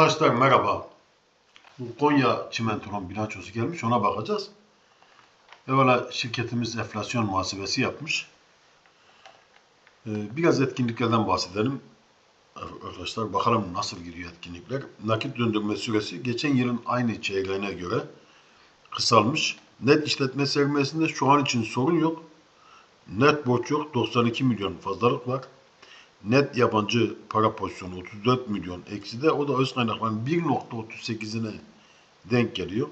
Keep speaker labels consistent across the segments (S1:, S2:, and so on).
S1: Arkadaşlar merhaba. Bu Konya Çimento'nun bilançosu gelmiş ona bakacağız. Evvela şirketimiz enflasyon muhasebesi yapmış. Ee, Biraz etkinliklerden bahsedelim. Arkadaşlar bakalım nasıl gidiyor etkinlikler. Nakit döndürme süresi geçen yılın aynı çeyreğine göre kısalmış. Net işletme sermayesinde şu an için sorun yok. Net borç yok. 92 milyon fazlalık var. Net yabancı para pozisyonu 34 milyon eksi de o da öz kaynakların 1.38'ine denk geliyor.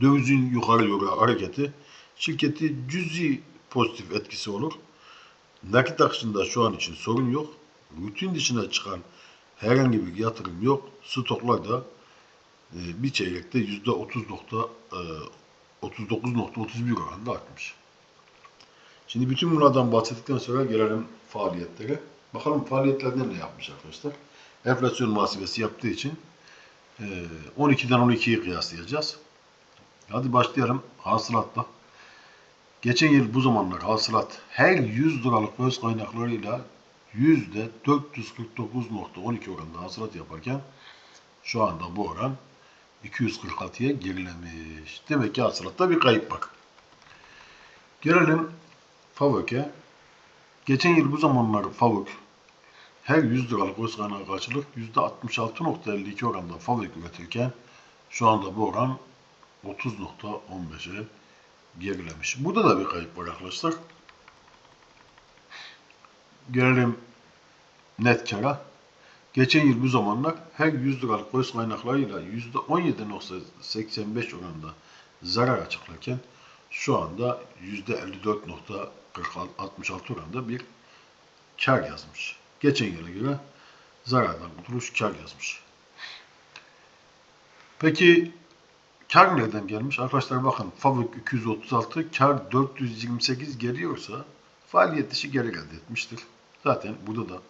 S1: Dövizin yukarı yönlü hareketi şirketi cüzi pozitif etkisi olur. Nakit akışında şu an için sorun yok. Rutin dışına çıkan herhangi bir yatırım yok. Stoklar da e, bir çeyrekte yüzde 30 nokta, e, 39.31 oranında artmış. Şimdi bütün bunlardan bahsettikten sonra gelelim faaliyetlere. Bakalım faaliyetlerden ne yapmış arkadaşlar. Enflasyon muhasebesi yaptığı için e, 12'den 12'yi kıyaslayacağız. Hadi başlayalım hasılatla. Geçen yıl bu zamanlar hasılat her 100 liralık öz kaynaklarıyla yüzde 449.12 oranında hasılat yaparken şu anda bu oran 246'ya gerilemiş. Demek ki hasılatta bir kayıp var. Gelelim FAVÖK'e. Geçen yıl bu zamanlar FAVÖK her 100 liralık öz kaynağı karşılık %66.52 oranda FAVÖK üretirken şu anda bu oran 30.15'e gerilemiş. Burada da bir kayıp var arkadaşlar. Gelelim net kara. Geçen yıl bu zamanlar her 100 liralık öz kaynaklarıyla %17.85 oranında zarar açıklarken şu anda %54.66 oranında bir kar yazmış. Geçen yıla göre zarardan kurtuluş kar yazmış. Peki kar nereden gelmiş? Arkadaşlar bakın Favök 236, kar 428 geliyorsa faaliyet dışı gelir elde etmiştir. Zaten burada da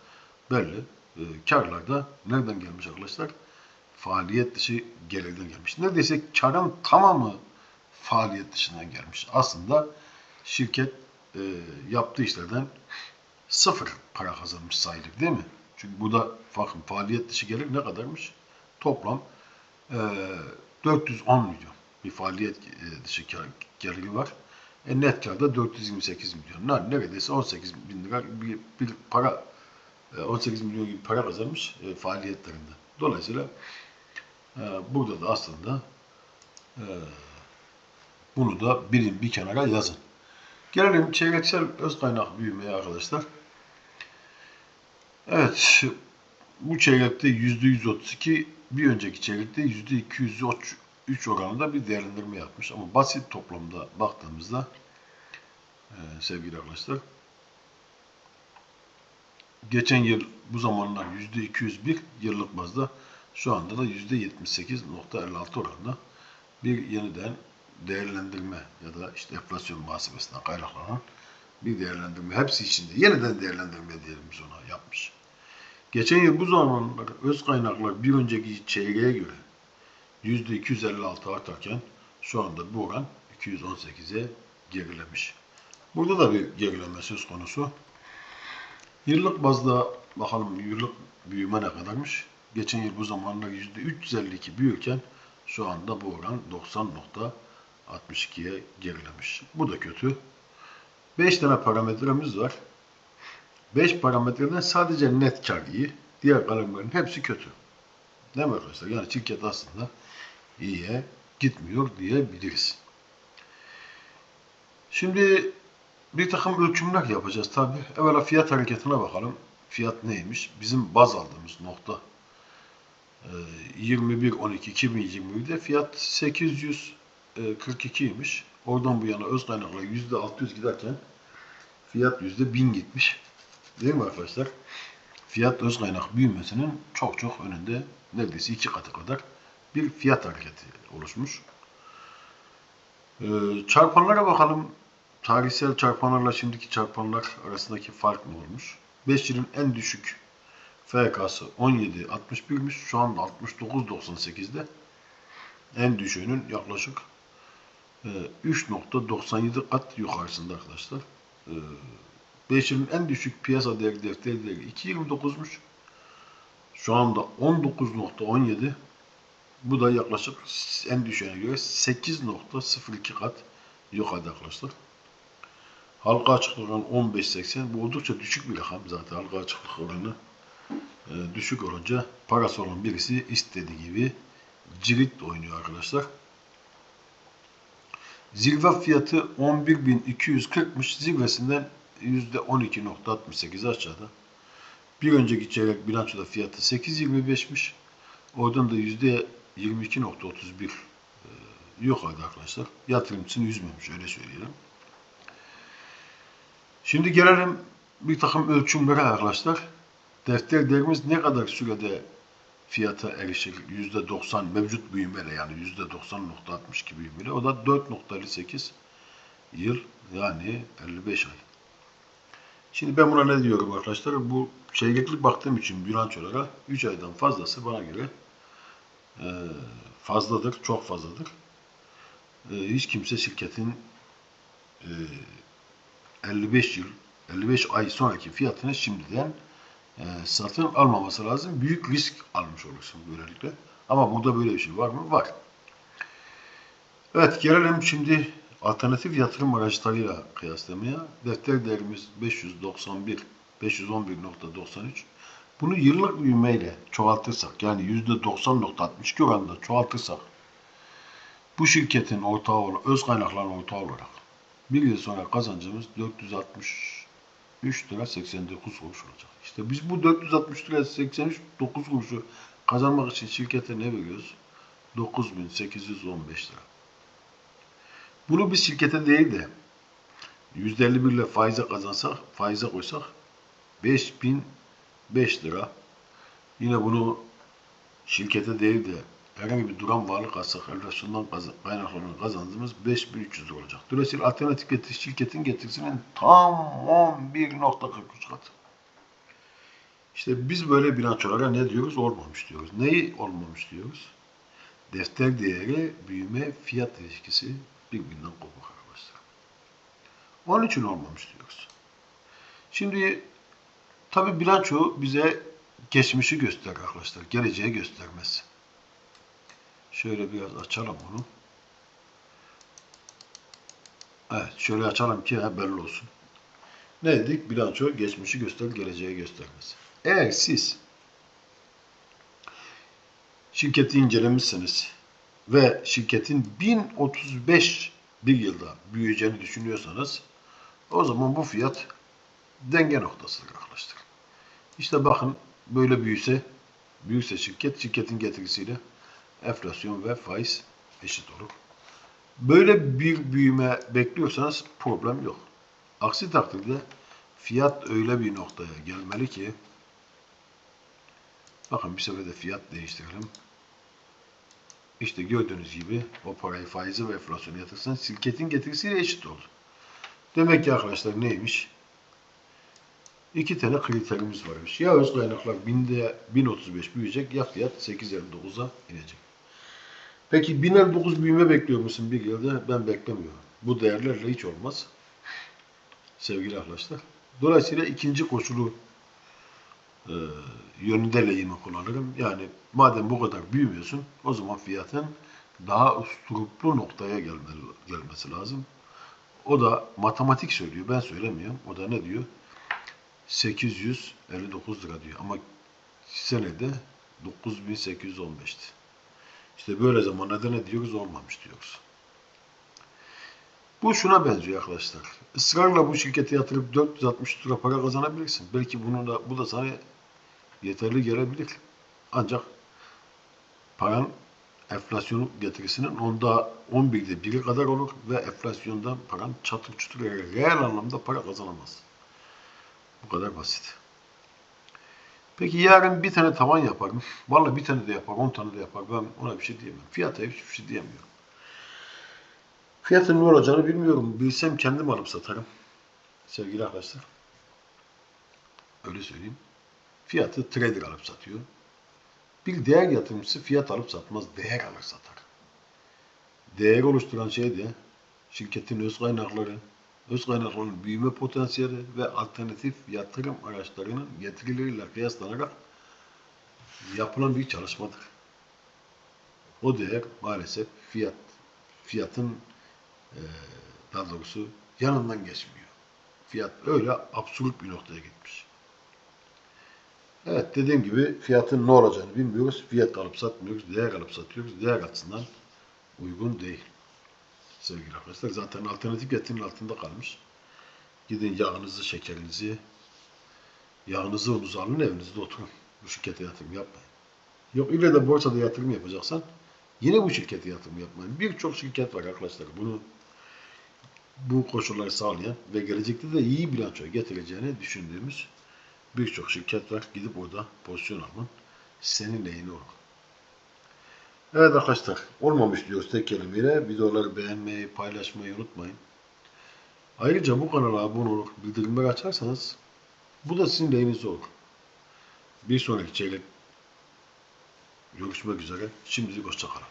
S1: belli. E, karlar da nereden gelmiş arkadaşlar? Faaliyet dışı gelirden gelmiş. Neredeyse karın tamamı faaliyet dışından gelmiş. Aslında şirket e, yaptığı işlerden sıfır para kazanmış sayılır değil mi? Çünkü burada bakın faaliyet dışı gelir ne kadarmış? Toplam e, 410 milyon bir faaliyet e, dışı kar, geliri var. E, net karda 428 milyon. Ne, neredeyse 18 bin lira bir, bir para e, 18 milyon gibi para kazanmış e, faaliyetlerinde. Dolayısıyla e, burada da aslında e, bunu da bilin bir kenara yazın. Gelelim çeyreksel öz kaynak büyümeye arkadaşlar. Evet, bu çeyrekte %132, bir önceki çeyrekte %203 oranında bir değerlendirme yapmış. Ama basit toplamda baktığımızda e, sevgili arkadaşlar, geçen yıl bu zamanlar %201 yıllık bazda şu anda da %78.56 oranında bir yeniden değerlendirme ya da işte enflasyon muhasebesinden kaynaklanan bir değerlendirme. Hepsi içinde yeniden değerlendirme diyelim biz ona yapmış. Geçen yıl bu zamanlar öz kaynaklar bir önceki çeyreğe göre %256 artarken şu anda bu oran 218'e gerilemiş. Burada da bir gerileme söz konusu. Yıllık bazda bakalım yıllık büyüme ne kadarmış? Geçen yıl bu zamanlar %352 büyürken şu anda bu oran 62'ye gerilemiş. Bu da kötü. 5 tane parametremiz var. 5 parametreden sadece net kar iyi. Diğer kalemlerin hepsi kötü. Değil mi arkadaşlar? Yani şirket aslında iyiye gitmiyor diyebiliriz. Şimdi bir takım ölçümler yapacağız tabi. Evvela fiyat hareketine bakalım. Fiyat neymiş? Bizim baz aldığımız nokta ee, 21.12.2021'de fiyat 800 e, 42'ymiş. Oradan bu yana öz kaynaklara %600 giderken fiyat %1000 gitmiş. Değil mi arkadaşlar? Fiyat öz kaynak büyümesinin çok çok önünde neredeyse iki katı kadar bir fiyat hareketi oluşmuş. E, çarpanlara bakalım. Tarihsel çarpanlarla şimdiki çarpanlar arasındaki fark ne olmuş? 5 yılın en düşük FK'sı 17.61'miş. Şu anda 69.98'de en düşüğünün yaklaşık 3.97 kat yukarısında arkadaşlar. 5 yılın en düşük piyasa değeri defteri değeri 2.29'muş. Şu anda 19.17. Bu da yaklaşık en düşüğüne göre 8.02 kat yukarıda arkadaşlar. Halka açıklık oranı 15.80. Bu oldukça düşük bir rakam zaten halka açıklık oranı. e, düşük olunca parası olan birisi istediği gibi cirit oynuyor arkadaşlar. Zirve fiyatı 11.240'mış. Zirvesinden %12.68 aşağıda. Bir önceki çeyrek bilançoda fiyatı 8.25'miş. Oradan da %22.31 e, yukarıda arkadaşlar. Yatırımcısını üzmemiş öyle söyleyelim. Şimdi gelelim bir takım ölçümlere arkadaşlar. Defter değerimiz ne kadar sürede fiyata erişir? %90 mevcut büyümeyle yani %90.62 büyümeyle. O da 4.58 yıl yani 55 ay. Şimdi ben buna ne diyorum arkadaşlar? Bu çeyreklik baktığım için bilançolara 3 aydan fazlası bana göre e, fazladır, çok fazladır. E, hiç kimse şirketin e, 55 yıl, 55 ay sonraki fiyatını şimdiden e, satın almaması lazım. Büyük risk almış olursun böylelikle. Ama burada böyle bir şey var mı? Var. Evet gelelim şimdi alternatif yatırım araçlarıyla kıyaslamaya. Defter değerimiz 591, 511.93. Bunu yıllık büyümeyle çoğaltırsak yani %90.62 oranında çoğaltırsak bu şirketin ortağı olarak, öz kaynakların ortağı olarak bir yıl sonra kazancımız 463 lira 89 kuruş olacak. İşte biz bu 460 lira 89 kuruşu kazanmak için şirkete ne veriyoruz? 9815 lira. Bunu biz şirkete değil de %51 ile faize kazansak, faize koysak 5005 lira. Yine bunu şirkete değil de herhangi bir duran varlık alsak, enflasyondan kaynaklanan kazancımız 5300 lira olacak. Dolayısıyla alternatif getiri şirketin getirisinin tam 11.43 katı. İşte biz böyle bilançolara ne diyoruz? Olmamış diyoruz. Neyi olmamış diyoruz? Defter değeri, büyüme, fiyat ilişkisi birbirinden kopuk arkadaşlar. Onun için olmamış diyoruz. Şimdi tabi bilanço bize geçmişi gösterir arkadaşlar. Geleceği göstermez. Şöyle biraz açalım bunu. Evet, şöyle açalım ki belli olsun. Ne dedik? Bilanço geçmişi gösterir, geleceği göstermez. Eğer siz şirketi incelemişsiniz ve şirketin 1035 bir yılda büyüyeceğini düşünüyorsanız o zaman bu fiyat denge noktasıdır arkadaşlar. İşte bakın böyle büyüse büyüse şirket şirketin getirisiyle enflasyon ve faiz eşit olur. Böyle bir büyüme bekliyorsanız problem yok. Aksi takdirde fiyat öyle bir noktaya gelmeli ki bakın bir sefer de fiyat değiştirelim. İşte gördüğünüz gibi o parayı faizi ve enflasyonu yatırsan şirketin getirisiyle eşit oldu. Demek ki arkadaşlar neymiş? İki tane kriterimiz varmış. Ya öz kaynaklar binde 1035 büyüyecek ya fiyat 859'a inecek. Peki 1059 büyüme bekliyor musun bir yılda? Ben beklemiyorum. Bu değerlerle hiç olmaz. Sevgili arkadaşlar. Dolayısıyla ikinci koşulu e, yönünde lehimi kullanırım. Yani madem bu kadar büyümüyorsun o zaman fiyatın daha usturuplu noktaya gelmesi lazım. O da matematik söylüyor. Ben söylemiyorum. O da ne diyor? 859 lira diyor. Ama senede 9815'ti. İşte böyle zamanlarda ne diyoruz? Olmamış diyoruz. Bu şuna benziyor arkadaşlar. Israrla bu şirkete yatırıp 460 lira para kazanabilirsin. Belki bunu da bu da sana yeterli gelebilir. Ancak paran enflasyon getirisinin onda 11'de biri kadar olur ve enflasyondan paran çatır çutur reel anlamda para kazanamaz. Bu kadar basit. Peki yarın bir tane tavan yaparım. Vallahi bir tane de yapar, on tane de yapar. Ben ona bir şey diyemem. Fiyata hiçbir şey diyemiyorum. Fiyatın ne olacağını bilmiyorum. Bilsem kendim alıp satarım. Sevgili arkadaşlar. Öyle söyleyeyim. Fiyatı trader alıp satıyor. Bir değer yatırımcısı fiyat alıp satmaz, değer alır satar. Değer oluşturan şey de şirketin öz kaynakları, öz kaynaklarının büyüme potansiyeli ve alternatif yatırım araçlarının getirileriyle kıyaslanarak yapılan bir çalışmadır. O değer maalesef fiyat fiyatın e, daha doğrusu yanından geçmiyor. Fiyat öyle absürt bir noktaya gitmiş. Evet dediğim gibi fiyatın ne olacağını bilmiyoruz. Fiyat alıp satmıyoruz. Değer alıp satıyoruz. Değer açısından uygun değil. Sevgili arkadaşlar zaten alternatif yatırımın altında kalmış. Gidin yağınızı, şekerinizi, yağınızı, unuzu alın evinizde oturun. Bu şirkete yatırım yapmayın. Yok ille de borsada yatırım yapacaksan yine bu şirkete yatırım yapmayın. Birçok şirket var arkadaşlar. Bunu bu koşulları sağlayan ve gelecekte de iyi bilanço getireceğini düşündüğümüz birçok şirket var. Gidip orada pozisyon alman senin lehine olur. Evet arkadaşlar olmamış diyoruz tek kelimeyle. Videoları beğenmeyi, paylaşmayı unutmayın. Ayrıca bu kanala abone olup bildirimleri açarsanız bu da sizin lehinize olur. Bir sonraki çeyrek görüşmek üzere. Şimdilik hoşçakalın.